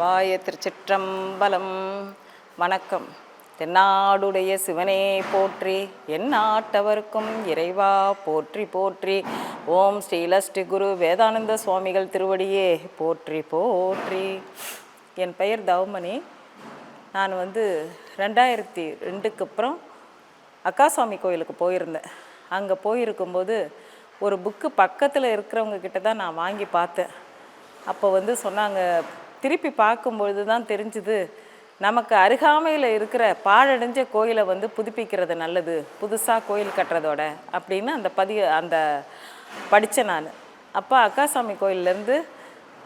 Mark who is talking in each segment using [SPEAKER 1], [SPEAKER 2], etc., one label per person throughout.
[SPEAKER 1] நமச்சிவாய திருச்சிற்றம்பலம். வணக்கம். தென்னாடுடைய சிவனே போற்றி எந்நாட்டவர்க்கும் இறைவா போற்றி போற்றி. ஓம் ஸ்ரீலஸ்ரீ குரு வேதானந்த சுவாமிகள் திருவடியே போற்றி போற்றி. என் பெயர் தவமணி. நான் வந்து ரெண்டாயிரத்தி ரெண்டுக்கு அப்புறம் அக்காசாமி கோயிலுக்கு போயிருந்தேன். அங்கே போயிருக்கும்போது ஒரு புக்கு பக்கத்தில் இருக்கிறவங்க கிட்ட தான் நான் வாங்கி பார்த்தேன். அப்போ வந்து சொன்னாங்க திருப்பி பார்க்கும்பொழுது தான் தெரிஞ்சுது நமக்கு அருகாமையில் இருக்கிற பாழடைஞ்ச கோயிலை வந்து புதுப்பிக்கிறது நல்லது புதுசாக கோயில் கட்டுறதோட அப்படின்னு அந்த பதிய அந்த படித்தேன் நான். அப்போ அக்காசாமி கோயில்லேருந்து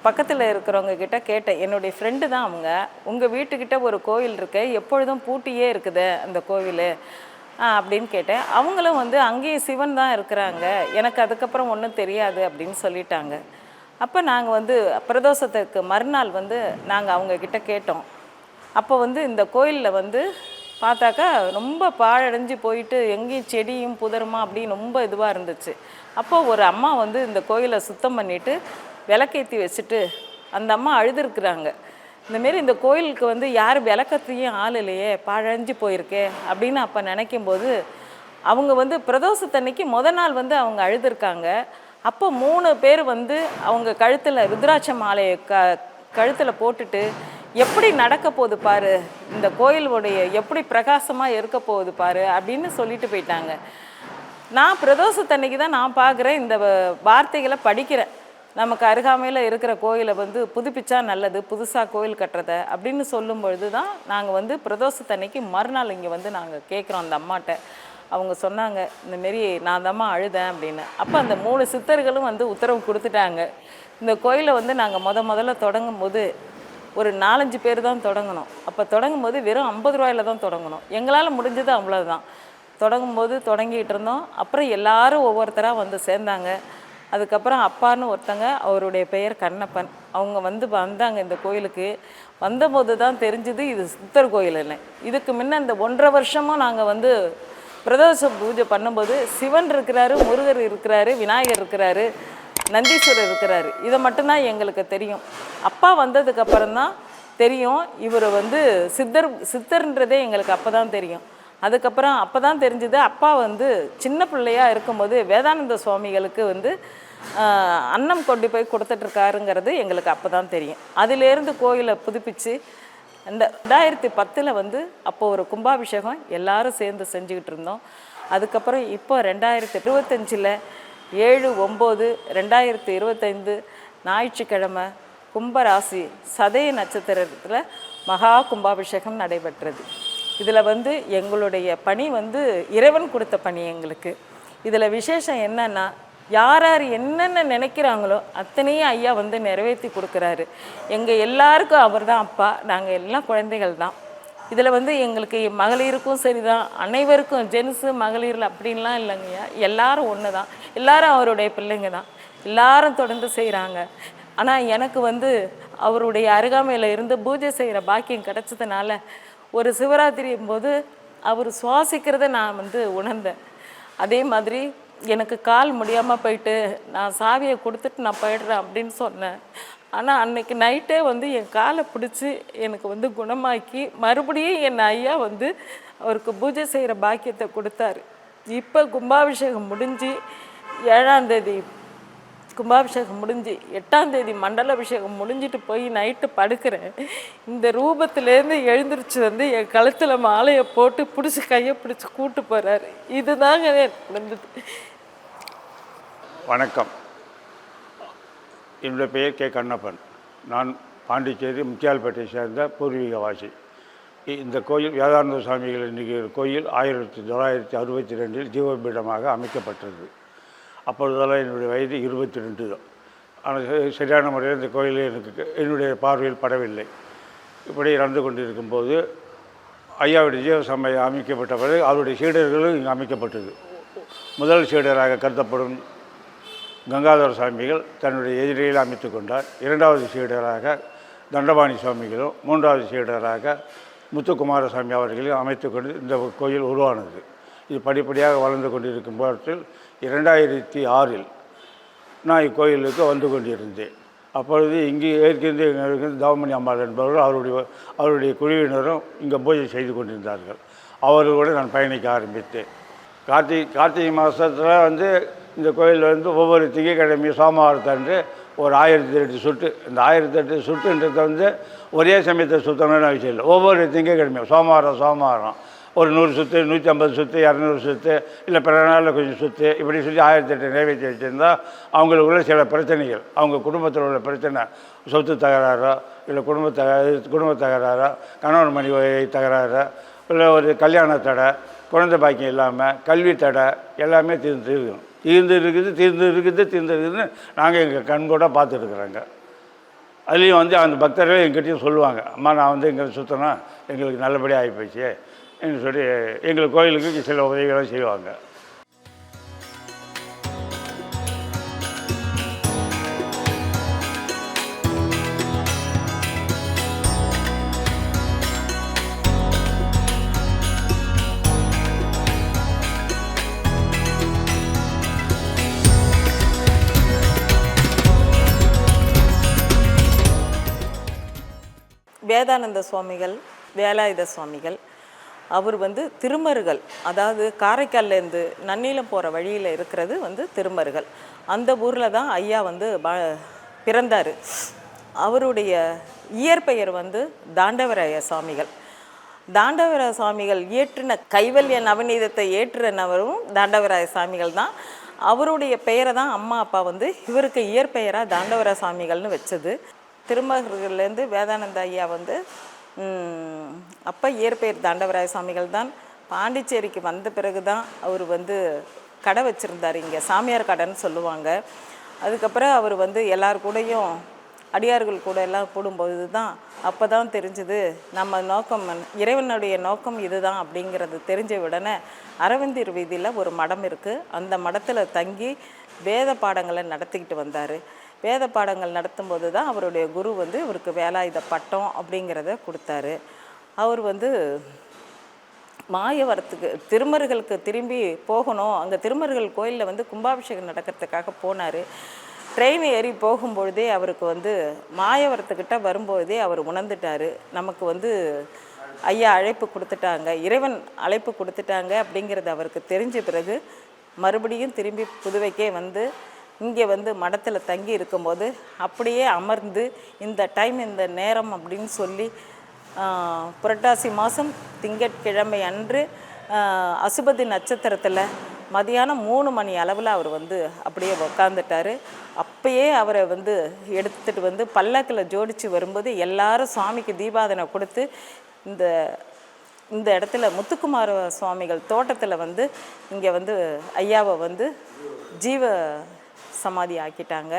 [SPEAKER 1] பக்கத்தில் இருக்கிறவங்க கிட்ட கேட்டேன் என்னுடைய ஃப்ரெண்டு தான் அவங்க உங்கள் வீட்டுக்கிட்ட ஒரு கோயில் இருக்கு எப்பொழுதும் பூட்டியே இருக்குது அந்த கோவில் அப்படின்னு கேட்டேன். அவங்களும் வந்து அங்கேயும் சிவன் தான் இருக்கிறாங்க எனக்கு அதுக்கப்புறம் ஒன்றும் தெரியாது அப்படின்னு சொல்லிட்டாங்க. அப்போ நாங்கள் வந்து பிரதோஷத்துக்கு மறுநாள் வந்து நாங்கள் அவங்கக்கிட்ட கேட்டோம். அப்போ வந்து இந்த கோயிலில் வந்து பார்த்தாக்கா ரொம்ப பாழடைஞ்சு போயிட்டு எங்கேயும் செடியும் புதருமா அப்படின்னு ரொம்ப இதுவாக இருந்துச்சு. அப்போ ஒரு அம்மா வந்து இந்த கோயிலை சுத்தம் பண்ணிவிட்டு விளக்கேற்றி வச்சுட்டு அந்த அம்மா அழுதுருக்குறாங்க. இந்தமாரி இந்த கோயிலுக்கு வந்து யார் விளக்கத்தையும் ஆள் இல்லையே பாழஞ்சு போயிருக்கே அப்படின்னு அப்போ நினைக்கும்போது அவங்க வந்து பிரதோஷத்தன்னைக்கு முத நாள் வந்து அவங்க அழுதுருக்காங்க. அப்போ மூணு பேர் வந்து அவங்க கழுத்தில் ருத்ராட்ச மாலையை க கழுத்தில் போட்டுட்டு எப்படி நடக்க போகுது பாரு? இந்த கோயிலுடைய எப்படி பிரகாசமாக இருக்க போகுது பாரு? அப்படின்னு சொல்லிட்டு போயிட்டாங்க. நான் பிரதோஷத்தன்னைக்கு தான் நான் பார்க்குறேன். இந்த வார்த்தைகளை படிக்கிறேன். நமக்கு அருகாமையில் இருக்கிற கோயிலை வந்து புதுப்பிச்சா நல்லது புதுசாக கோயில் கட்டுறத அப்படின்னு சொல்லும் பொழுது தான் நாங்கள் வந்து பிரதோஷத்தன்னைக்கு மறுநாள் இங்கே வந்து நாங்கள் கேட்குறோம் அந்த அம்மாட்ட. அவங்க சொன்னாங்க இந்தமாரி நான் தாம்மா அழுதேன் அப்படின்னு. அப்போ அந்த மூணு சித்தர்களும் வந்து உத்தரவு கொடுத்துட்டாங்க. இந்த கோயிலை வந்து நாங்கள் முத முதல்ல தொடங்கும் போது ஒரு நாலஞ்சு பேர் தான் தொடங்கணும். அப்போ தொடங்கும் போது வெறும் ஐம்பது ரூபாயில் தான் தொடங்கணும். எங்களால் முடிஞ்சது அவ்வளோதான் தொடங்கும் போது தொடங்கிட்டு இருந்தோம். அப்புறம் எல்லாரும் ஒவ்வொருத்தராக வந்து சேர்ந்தாங்க. அதுக்கப்புறம் அப்பான்னு ஒருத்தங்க அவருடைய பெயர் கண்ணப்பன். அவங்க வந்து வந்தாங்க இந்த கோயிலுக்கு. வந்தபோது தான் தெரிஞ்சுது இது சித்தர் கோயில்னு இதுக்கு முன்ன இந்த ஒன்றரை வருஷமும் நாங்கள் வந்து பிரதோஷ பூஜை பண்ணும்போது சிவன் இருக்கிறாரு முருகர் இருக்கிறாரு விநாயகர் இருக்கிறாரு நந்தீஸ்வரர் இருக்கிறாரு. இதை மட்டும்தான் எங்களுக்கு தெரியும். அப்பா வந்ததுக்கப்புறம் தான் தெரியும். இவர் வந்து சித்தர் சித்தர்ன்றதே எங்களுக்கு அப்போ தான் தெரியும். அதுக்கப்புறம் அப்போ தான் தெரிஞ்சுது அப்பா வந்து சின்ன பிள்ளையாக இருக்கும்போது வேதானந்த சுவாமிகளுக்கு வந்து அன்னம் கொண்டு போய் கொடுத்துட்ருக்காருங்கிறது எங்களுக்கு அப்போ தான் தெரியும். அதிலேருந்து கோயிலை புதுப்பிச்சு இந்த ரெண்டாயிரத்தி பத்தில் வந்து அப்போது ஒரு கும்பாபிஷேகம் எல்லாரும் சேர்ந்து செஞ்சுக்கிட்டு இருந்தோம். அதுக்கப்புறம் இப்போ ரெண்டாயிரத்தி இருபத்தஞ்சில் ஏழு ஒம்பது ரெண்டாயிரத்தி இருபத்தைந்து ஞாயிற்றுக்கிழமை கும்பராசி சதய நட்சத்திரத்தில் மகா கும்பாபிஷேகம் நடைபெற்றது. இதில் வந்து எங்களுடைய பணி வந்து இறைவன் கொடுத்த பணி எங்களுக்கு. இதில் விசேஷம் என்னென்னா யார் யார் என்னென்ன நினைக்கிறாங்களோ அத்தனையும் ஐயா வந்து நிறைவேற்றி கொடுக்குறாரு. எங்கள் எல்லாருக்கும் அவர் தான் அப்பா நாங்கள் எல்லாம் குழந்தைகள் தான். இதில் வந்து எங்களுக்கு மகளிருக்கும் சரி தான் அனைவருக்கும் ஜென்ஸு மகளிரில் அப்படின்லாம் இல்லைங்கய்யா எல்லாரும் ஒன்று தான். எல்லாரும் அவருடைய பிள்ளைங்க தான். எல்லாரும் தொடர்ந்து செய்கிறாங்க ஆனால் எனக்கு வந்து அவருடைய அருகாமையில் இருந்து பூஜை செய்கிற பாக்கியம் கிடைச்சதுனால ஒரு சிவராத்திரியும் போது அவர் சுவாசிக்கிறத நான் வந்து உணர்ந்தேன். அதே மாதிரி எனக்கு கால் முடியாமல் போயிட்டு நான் சாவியை கொடுத்துட்டு நான் போயிடுறேன் அப்படின்னு சொன்னேன். ஆனால் அன்னைக்கு நைட்டே வந்து என் காலை பிடிச்சி எனக்கு வந்து குணமாக்கி மறுபடியும் என் ஐயா வந்து அவருக்கு பூஜை செய்கிற பாக்கியத்தை கொடுத்தாரு. இப்போ கும்பாபிஷேகம் முடிஞ்சு ஏழாந்தேதி கும்பாபிஷேகம் முடிஞ்சு எட்டாந்தேதி மண்டல அபிஷேகம் முடிஞ்சிட்டு போய் நைட்டு படுக்கிறேன். இந்த ரூபத்துலேருந்து எழுந்திருச்சு வந்து என் கழுத்தில் மாலையை போட்டு பிடிச்சி கையை பிடிச்சி கூட்டு போகிறாரு இதுதாங்க நடந்தது
[SPEAKER 2] வணக்கம். என்னுடைய பெயர் கே. கண்ணப்பன். நான் பாண்டிச்சேரி முத்தியால்பேட்டை சேர்ந்த பூர்வீகவாசி. இந்த கோயில் வேதானந்த சுவாமிகள் என்கிற கோயில் ஆயிரத்தி தொள்ளாயிரத்தி அறுபத்தி ரெண்டில் ஜீவபீடமாக அமைக்கப்பட்டது. அப்பொழுதெல்லாம் என்னுடைய வயது இருபத்தி ரெண்டு தான். ஆனால் சரியான முறையில் இந்த கோயில் எனக்கு என்னுடைய பார்வையில் படவில்லை. இப்படி நடந்து கொண்டிருக்கும்போது ஐயாவுடைய ஜீவசமயம் அமைக்கப்பட்ட பிறகு அவருடைய சீடர்களும் இங்கே அமைக்கப்பட்டது. முதல் சீடராக கருதப்படும் கங்காதர சுவாமிகள் தன்னுடைய எதிரியில் அமைத்து கொண்டார். இரண்டாவது சீடராக தண்டபாணி சுவாமிகளும் மூன்றாவது சீடராக முத்துக்குமார சுவாமி அவர்களையும் அமைத்து கொண்டு இந்த கோயில் உருவானது. இது படிப்படியாக வளர்ந்து கொண்டிருக்கும் பட்சத்தில் இரண்டாயிரத்தி ஆறில் நான் இக்கோயிலுக்கு வந்து கொண்டிருந்தேன். அப்பொழுது இங்கே ஏற்கனவே எங்களுக்கு தவமணி அம்மாள் என்பவர்கள் அவருடைய அவருடைய குழுவினரும் இங்கே பூஜை செய்து கொண்டிருந்தார்கள். அவர்களோடு நான் பயணிக்க ஆரம்பித்தேன். கார்த்திகை கார்த்திகை மாதத்தில் வந்து இந்த கோயிலில் வந்து ஒவ்வொரு திங்கக்கிழமையும் சோமவாரத்தன்று ஒரு ஆயிரத்தி எட்டு சுட்டு இந்த ஆயிரத்தி எட்டு சுட்டுன்றத வந்து ஒரே சமயத்தை சுத்தணும்னு அவசியம் இல்லை. ஒவ்வொரு திங்கக்கிழமையும் சோமவாரம் சோமவாரம். ஒரு நூறு சுற்று நூற்றி ஐம்பது சுற்று இரநூறு சுற்று இல்லை பிற நாளில் கொஞ்சம் சுற்று இப்படி சொல்லி ஆயிரத்தி எட்டு நிறைவேற்றி வச்சுருந்தா அவங்களுக்குள்ள சில பிரச்சனைகள். அவங்க குடும்பத்தில் உள்ள பிரச்சனை சொத்து தகராறோ இல்லை குடும்ப தக குடும்ப தகராறோ கணவன் மணி தகராறோ இல்லை ஒரு கல்யாண தடை குழந்தை பாக்கியம் இல்லாமல் கல்வி தடை எல்லாமே தீர்ந்து தீர்க்கணும் தீர்ந்து இருக்குது தீர்ந்து இருக்குது தீர்ந்து இருக்குதுன்னு நாங்கள் எங்கள் கண் கூட பார்த்துருக்குறோங்க அதுலேயும் வந்து அந்த பக்தர்கள் எங்கிட்டையும் சொல்லுவாங்க அம்மா நான் வந்து இங்கே சுற்றினா எங்களுக்கு நல்லபடியாக ஆகிப்போச்சு என்று சொல்லி எங்கள் கோயிலுக்கு சில உதவிகளும் செய்வாங்க.
[SPEAKER 1] வேதானந்த சுவாமிகள் வேலாயுத சுவாமிகள் அவர் வந்து திருமருகல் அதாவது காரைக்கால்லேருந்து நன்னிலம் போகிற வழியில் இருக்கிறது வந்து திருமருகல் அந்த ஊரில் தான் ஐயா வந்து ப- பிறந்தார். அவருடைய இயற்பெயர் வந்து தாண்டவராய சுவாமிகள். தாண்டவராய சுவாமிகள் இயற்றின கைவல்ய நவநீதத்தை ஏற்றினவரும் தாண்டவராய சுவாமிகள் தான். அவருடைய பெயரை தான் அம்மா அப்பா வந்து இவருக்கு இயற்பெயராக தாண்டவராய சுவாமிகள்னு வச்சது. திருமகர்கள்லேருந்து வேதானந்த ஐயா வந்து அப்போ அப்பா இயற்பெயர் தாண்டவராய சுவாமிகள் தான். பாண்டிச்சேரிக்கு வந்த பிறகு தான் அவர் வந்து கடை வச்சுருந்தார் இங்கே சாமியார் கடைன்னு சொல்லுவாங்க. அதுக்கப்புறம் அவர் வந்து எல்லார் கூடயும் அடியார்கள் கூட எல்லாம் கூடும்போது தான் அப்போ தான் தெரிஞ்சுது நம்ம நோக்கம் இறைவனுடைய நோக்கம் இதுதான் அப்படிங்கிறது தெரிஞ்ச உடனே அரவிந்தர் வீதியில் ஒரு மடம் இருக்குது அந்த மடத்தில் தங்கி வேத பாடங்களை நடத்திக்கிட்டு வந்தார். வேத பாடங்கள் நடத்தும்போது தான் அவருடைய குரு வந்து இவருக்கு வேலாயுத பட்டம் அப்படிங்கிறத கொடுத்தாரு. அவர் வந்து மாயவரத்துக்கு திருமருகளுக்கு திரும்பி போகணும். அங்கே திருமருகள் கோயிலில் வந்து கும்பாபிஷேகம் நடக்கிறதுக்காக போனார். ட்ரெயின் ஏறி போகும்பொழுதே அவருக்கு வந்து மாயவரத்துக்கிட்ட வரும்பொழுதே அவர் உணர்ந்துட்டார். நமக்கு வந்து ஐயா அழைப்பு கொடுத்துட்டாங்க இறைவன் அழைப்பு கொடுத்துட்டாங்க அப்படிங்கிறது அவருக்கு தெரிஞ்ச பிறகு மறுபடியும் திரும்பி புதுவைக்கே வந்து இங்கே வந்து மடத்தில் தங்கி இருக்கும்போது அப்படியே அமர்ந்து இந்த டைம் இந்த நேரம் அப்படின்னு சொல்லி புரட்டாசி மாதம் திங்கட்கிழமை அன்று அசுபதி நட்சத்திரத்தில் மதியானம் மூணு மணி அளவில் அவர் வந்து அப்படியே உக்காந்துட்டார். அப்பயே அவரை வந்து எடுத்துகிட்டு வந்து பல்லக்கில் ஜோடித்து வரும்போது எல்லாரும் சுவாமிக்கு தீபாதனை கொடுத்து இந்த இந்த இடத்துல முத்துக்குமார சுவாமிகள் தோட்டத்தில் வந்து இங்கே வந்து ஐயாவை வந்து ஜீவ சமாதி ஆக்கிட்டாங்க.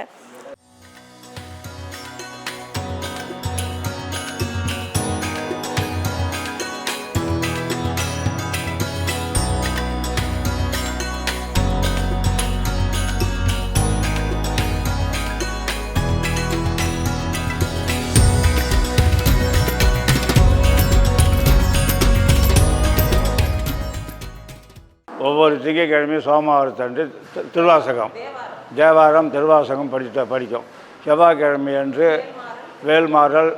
[SPEAKER 2] ஒவ்வொரு திங்கக்கிழமையும் சோமவாரத்தன்று தி- திருவாசகம். தேவாரம் திருவாசகம் படித்த படிக்கும். செவ்வாய்க்கிழமை அன்று வேல்மாறல்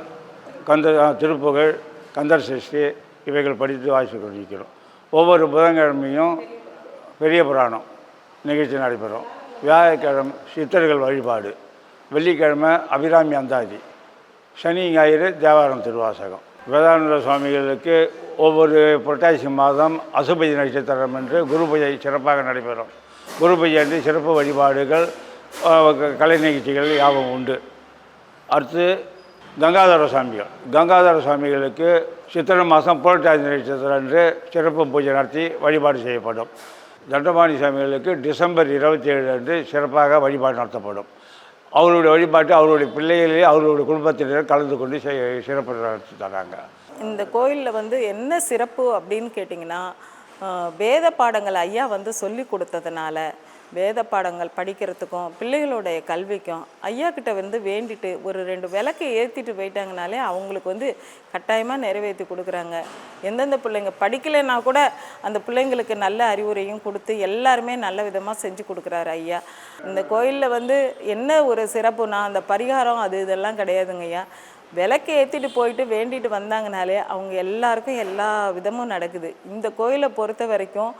[SPEAKER 2] கந்த திருப்புகழ் கந்தர் சஷ்டி இவைகள் படித்து வாசித்து கொண்டிருக்கிறோம். ஒவ்வொரு புதன்கிழமையும் பெரிய புராணம் நிகழ்ச்சி நடைபெறும். வியாழக்கிழமை சித்தர்கள் வழிபாடு. வெள்ளிக்கிழமை அபிராமி அந்தாதி. சனி ஞாயிறு தேவாரம் திருவாசகம். வேதானந்த சுவாமிகளுக்கு ஒவ்வொரு புரட்டாசி மாதம் அசுபதி நட்சத்திரம் என்று குரு பூஜை சிறப்பாக நடைபெறும். குரு பூஜை அன்று சிறப்பு வழிபாடுகள் க- கலை நிகழ்ச்சிகள் யாவும் உண்டு. அடுத்து கங்காதர சுவாமிகள். கங்காதர சுவாமிகளுக்கு சித்திரை மாதம் புரட்டாசி நட்சத்திரம் அன்று சிறப்பு பூஜை நடத்தி வழிபாடு செய்யப்படும். தண்டபாணி சுவாமிகளுக்கு டிசம்பர் இருபத்தி ஏழு அன்று சிறப்பாக வழிபாடு நடத்தப்படும். அவருடைய வழிபாட்டு அவருடைய பிள்ளைகளே அவருடைய குடும்பத்தினர் கலந்து கொண்டு சிறப்பு நடத்தி தராங்க.
[SPEAKER 1] இந்த கோயிலில் வந்து என்ன சிறப்பு அப்படின்னு கேட்டிங்கன்னா வேத பாடங்கள் ஐயா வந்து சொல்லி கொடுத்ததுனால வேத பாடங்கள் படிக்கிறதுக்கும் பிள்ளைகளுடைய கல்விக்கும் ஐயா கிட்ட வந்து வேண்டிட்டு ஒரு ரெண்டு விளக்கு ஏற்றிட்டு போயிட்டாங்கனாலே அவங்களுக்கு வந்து கட்டாயமாக நிறைவேற்றி கொடுக்குறாங்க. எந்தெந்த பிள்ளைங்க படிக்கலைன்னா கூட அந்த பிள்ளைங்களுக்கு நல்ல அறிவுரையும் கொடுத்து எல்லாருமே நல்ல விதமாக செஞ்சு கொடுக்குறாரு ஐயா. இந்த கோயிலில் வந்து என்ன ஒரு சிறப்புனா அந்த பரிகாரம் அது இதெல்லாம் கிடையாதுங்க ஐயா. விளக்கு ஏற்றிட்டு போயிட்டு வேண்டிட்டு வந்தாங்கனாலே அவங்க எல்லாருக்கும் எல்லா விதமும் நடக்குது. இந்த கோயிலை பொறுத்த வரைக்கும்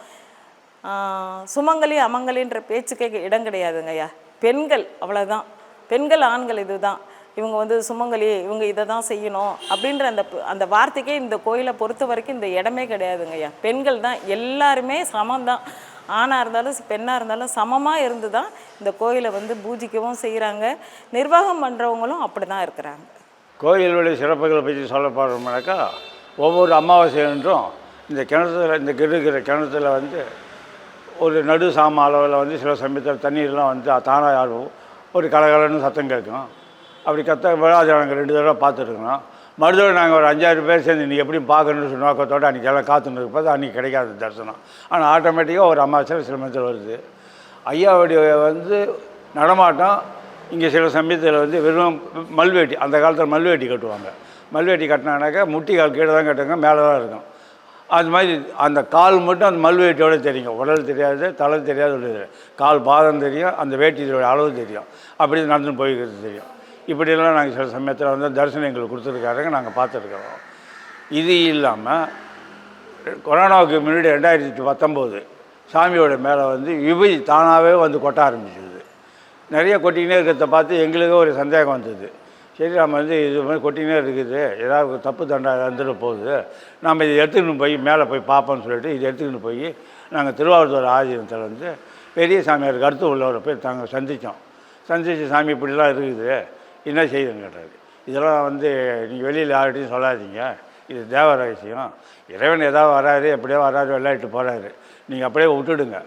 [SPEAKER 1] சுமங்கலி அமங்கலின்ற பேச்சுக்கே இடம் கிடையாதுங்க ஐயா பெண்கள் அவ்வளோதான் பெண்கள் ஆண்கள் இதுதான். இவங்க வந்து சுமங்கலி இவங்க இதை தான் செய்யணும் அப்படின்ற அந்த அந்த வார்த்தைக்கே இந்த கோயிலை பொறுத்த வரைக்கும் இந்த இடமே கிடையாதுங்க ஐயா பெண்கள் தான் எல்லாருமே சமம்தான். ஆணாக இருந்தாலும் பெண்ணாக இருந்தாலும் சமமாக இருந்து தான் இந்த கோயிலை வந்து பூஜிக்கவும் செய்கிறாங்க நிர்வாகம் பண்ணுறவங்களும் அப்படி தான் இருக்கிறாங்க
[SPEAKER 2] கோயிலுடைய சிறப்புகளை பற்றி சொல்ல போகிறோம்னாக்கா ஒவ்வொரு அமாவாசை என்றும் இந்த கிணத்துல இந்த கிருக்கிற கிணத்துல வந்து ஒரு நடு சாம அளவில் வந்து சில சமயத்தில் தண்ணீர்லாம் வந்து தானாக ஆடும் ஒரு கலகலன்னு சத்தம் கேட்கும். அப்படி கத்த அதை நாங்கள் ரெண்டு தடவை பார்த்துருக்கோம் மறுதடவை நாங்கள் ஒரு அஞ்சாறு பேர் சேர்ந்து இன்றைக்கி எப்படியும் பார்க்கணும்னு சொல்லி நோக்கத்தோடு அன்றைக்கி எல்லாம் காத்துன்னு இருப்பது அன்றைக்கி கிடைக்காது தரிசனம். ஆனால் ஆட்டோமேட்டிக்காக ஒரு அமாவாசை சில சமயத்தில் வருது. ஐயாவுடைய வந்து நடமாட்டம் இங்கே சில சமயத்தில் வந்து வெறும் மல்வேட்டி அந்த காலத்தில் மல்வேட்டி கட்டுவாங்க. மல்வேட்டி கட்டினாக்கா முட்டி கால் கீழே தான் கட்டுங்க மேலே தான் இருக்கும். அது மாதிரி அந்த கால் மட்டும் அந்த மல்வேட்டியோட தெரியும். உடல் தெரியாது தலை தெரியாது கால் பாதம் தெரியும் அந்த வேட்டியோட அளவு தெரியும். அப்படி நடந்து போய்க்கிறது தெரியும். இப்படியெல்லாம் நாங்கள் சில சமயத்தில் வந்து தரிசனம் எங்களுக்கு கொடுத்துருக்காருங்க நாங்கள் பார்த்துருக்குறோம். இது இல்லாமல் கொரோனாவுக்கு முன்னாடி ரெண்டாயிரத்தி பத்தொம்போது சாமியோட மேலே வந்து விபதி தானாகவே வந்து கொட்ட ஆரம்பிச்சிது. நிறைய கொட்டிக்கினே இருக்கிறத பார்த்து எங்களுக்கே ஒரு சந்தேகம் வந்தது. சரி நம்ம வந்து இது மாதிரி கொட்டினே இருக்குது. ஏதாவது தப்பு தண்டா வந்துட போகுது. நம்ம இதை எடுத்துக்கிட்டு போய் மேலே போய் பார்ப்போம்னு சொல்லிட்டு இதை எடுத்துக்கிட்டு போய் நாங்கள் திருவாரூர் ஆதீனத்தில் வந்து பெரிய சாமியாருக்கு அடுத்து உள்ளவரை போய் நாங்கள் சந்தித்தோம் சந்தித்து சாமி இப்படிலாம் இருக்குது. என்ன செய்யுதுன்னு கேட்டார். இதெல்லாம் வந்து நீங்கள் வெளியில் யார்கிட்டையும் சொல்லாதீங்க. இது தேவ ரகசியம். இறைவன் ஏதாவது வராரு எப்படியோ வராரு விளையாட்டு போகிறாரு நீங்கள் அப்படியே விட்டுடுங்க.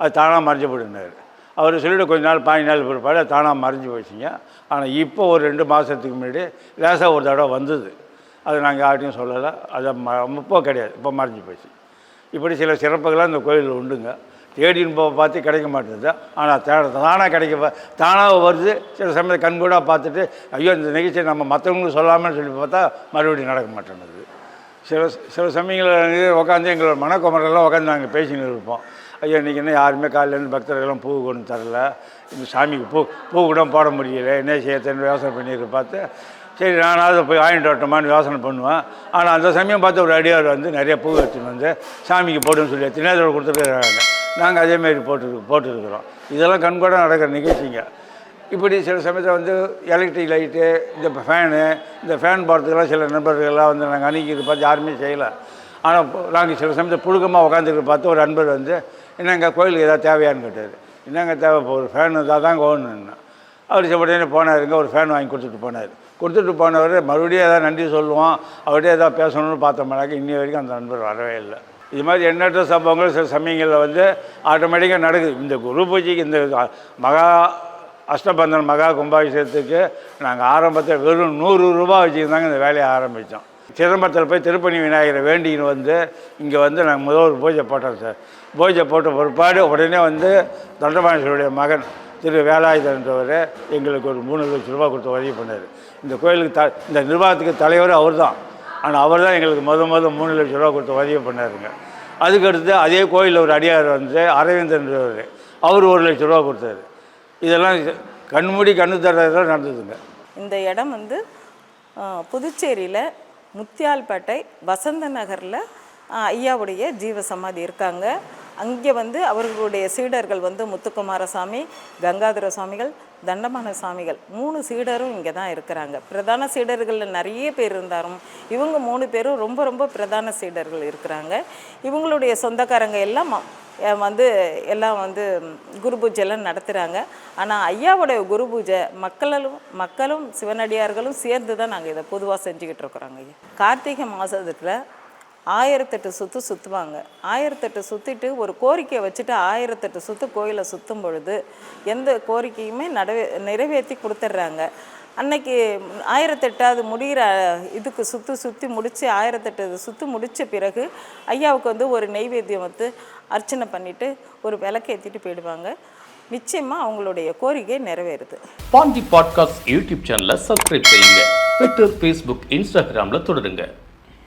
[SPEAKER 2] அது தானாக மறைஞ்சு போடுனார் அவர் சொல்லிட்டு கொஞ்ச நாள் பாஞ்சு நாள் பிற்பாடு தானாக மறைஞ்சு போச்சுங்க. ஆனால் இப்போ ஒரு ரெண்டு மாதத்துக்கு முன்னாடி லேசாக ஒரு தடவை வந்தது. அது நாங்கள் யார்ட்டையும் சொல்லலை. அது ம இப்போ கிடையாது. இப்போ மறைஞ்சு போச்சு. இப்படி சில சிறப்புகள்லாம் இந்த கோயிலில் உண்டுங்க. தேடின்னு போக பார்த்து கிடைக்க மாட்டேங்குது. ஆனால் தே தானாக கிடைக்க தானாக வருது. சில சமயத்தில் கண்கூடாக பார்த்துட்டு ஐயோ இந்த நிகழ்ச்சியை நம்ம மற்றவங்களுக்கு சொல்லாமல் சொல்லி பார்த்தா மறுபடியும் நடக்க மாட்டேங்குது சில சில சமயங்களில் உட்காந்து எங்களோட மனக்குமரெல்லாம் உட்காந்து நாங்கள் பேசின்னு இருப்போம். ஐயோ இன்றைக்கி என்ன யாருமே காலையிலேருந்து பக்தர்கள்லாம் பூ கொண்டு தரல. இந்த சாமிக்கு பூ பூ கூட போட முடியல. என்ன செய்யறதுன்னு யோசனை பண்ணிட்டு பார்த்து சரி நானாவது போய் வாங்கிட்டு வரட்டோமான்னு யோசனை பண்ணுவேன். ஆனால் அந்த சமயம் பார்த்து ஒரு அடியார் வந்து நிறைய பூ எடுத்துன்னு வந்து சாமிக்கு போடுன்னு சொல்லி தினேதோடு கொடுத்துருக்காங்க நாங்கள் அதேமாரி போட்டு போட்டுருக்குறோம். இதெல்லாம் கண்கூட நடக்கிற நிகழ்ச்சிங்க. இப்படி சில சமயத்தில் வந்து எலக்ட்ரிக் லைட்டு இந்த ஃபேனு இந்த ஃபேன் போகிறதுக்கெல்லாம் சில நண்பர்கள்லாம் வந்து நாங்கள் அணுகிட்டு பார்த்து யாருமே செய்யலை. ஆனால் நாங்கள் சில சமயத்தில் புழுக்கமாக உட்காந்துருக்க பார்த்து ஒரு நண்பர் வந்து என்னங்க கோயிலுக்கு ஏதாவது தேவையான்னு கேட்டார் என்னங்க தேவை? இப்போ ஒரு ஃபேன் இருந்தால் தான் ஓடணுன்னா அவர் சரி உடனே போனாருங்க ஒரு ஃபேன் வாங்கி கொடுத்துட்டு போனார். கொடுத்துட்டு போனவர் மறுபடியும் ஏதாவது நன்றி சொல்லுவோம் அவர்கிட்ட ஏதாவது பேசணும்னு பார்த்தோம்னாக்க இன்னி வரைக்கும் அந்த நண்பர் வரவே இல்லை. இது மாதிரி எண்ணற்ற சம்பவங்கள் சில சமயங்களில் வந்து ஆட்டோமேட்டிக்காக நடக்குது. இந்த குரு பூஜைக்கு இந்த மகா அஷ்டபந்தன் மகா கும்பாபிஷேகத்துக்கு நாங்கள் ஆரம்பத்தில் வெறும் நூறு ரூபா வச்சுருந்தாங்க இந்த வேலையை ஆரம்பித்தோம் சிதம்பரத்தில் போய் திருப்பணி விநாயகரை வேண்டின்னு வந்து இங்கே வந்து நாங்கள் முதல் ஒரு பூஜை போட்டோம் சார். பூஜை போட்ட பிற்பாடு உடனே வந்து தண்டபாணேஸ்வருடைய மகன் திரு வேலாயுதன்றவர் எங்களுக்கு ஒரு மூணு லட்சம் ரூபா கொடுத்து உதவி பண்ணார். இந்த கோயிலுக்கு த இந்த நிர்வாகத்துக்கு தலைவர் அவர் தான் ஆனால் அவர் தான் எங்களுக்கு முத முத மூணு லட்சம் ரூபா கொடுத்து உதவி பண்ணாருங்க. அதுக்கடுத்து அதே கோயிலில் ஒரு அடியார் வந்து அரவிந்தன்றவர் அவர் ஒரு லட்ச ரூபா கொடுத்தாரு. இதெல்லாம் கண்மூடி கண்ணு தரதான் நடந்ததுங்க.
[SPEAKER 1] இந்த இடம் வந்து புதுச்சேரியில் முத்தியால்பேட்டை வசந்த நகரில் ஐயாவுடைய ஜீவ சமாதி இருக்காங்க. அங்கே வந்து அவர்களுடைய சீடர்கள் வந்து முத்துக்குமாரசாமி கங்காதர சுவாமிகள் தண்டமான சாமிகள் மூணு சீடரும் இங்கே தான் இருக்கிறாங்க. பிரதான சீடர்களில் நிறைய பேர் இருந்தாலும் இவங்க மூணு பேரும் ரொம்ப ரொம்ப பிரதான சீடர்கள் இருக்கிறாங்க. இவங்களுடைய சொந்தக்காரங்க எல்லாம் வந்து எல்லாம் வந்து குரு பூஜைலாம் நடத்துகிறாங்க ஆனால் ஐயாவோடைய குரு பூஜை மக்களும் மக்களும் சிவனடியார்களும் சேர்ந்து தான் நாங்கள் இதை பொதுவாக செஞ்சுக்கிட்டு இருக்கிறோங்க ஐயா. கார்த்திகை மாதத்தில் ஆயிரத்தெட்டு சுற்று சுற்றுவாங்க ஆயிரத்தெட்டு சுற்றிட்டு ஒரு கோரிக்கையை வச்சுட்டு ஆயிரத்தெட்டு சுற்று கோயிலை சுற்றும் பொழுது எந்த கோரிக்கையுமே நடவே நிறைவேற்றி கொடுத்துட்றாங்க. அன்னைக்கு ஆயிரத்தெட்டாவது முடிகிற இதுக்கு சுற்றி சுற்றி முடித்து ஆயிரத்தெட்டு சுற்றி முடித்த பிறகு ஐயாவுக்கு வந்து ஒரு நெய்வேத்தியம் வந்து அர்ச்சனை பண்ணிவிட்டு ஒரு விளக்கு ஏற்றிட்டு போயிடுவாங்க. நிச்சயமாக அவங்களுடைய கோரிக்கை நிறைவேறுது.
[SPEAKER 3] பாண்டி பாட்காஸ்ட் யூடியூப் சேனலை சப்ஸ்கிரைப் செய்யுங்க. ட்விட்டர் ஃபேஸ்புக் இன்ஸ்டாகிராமில் தொடருங்க.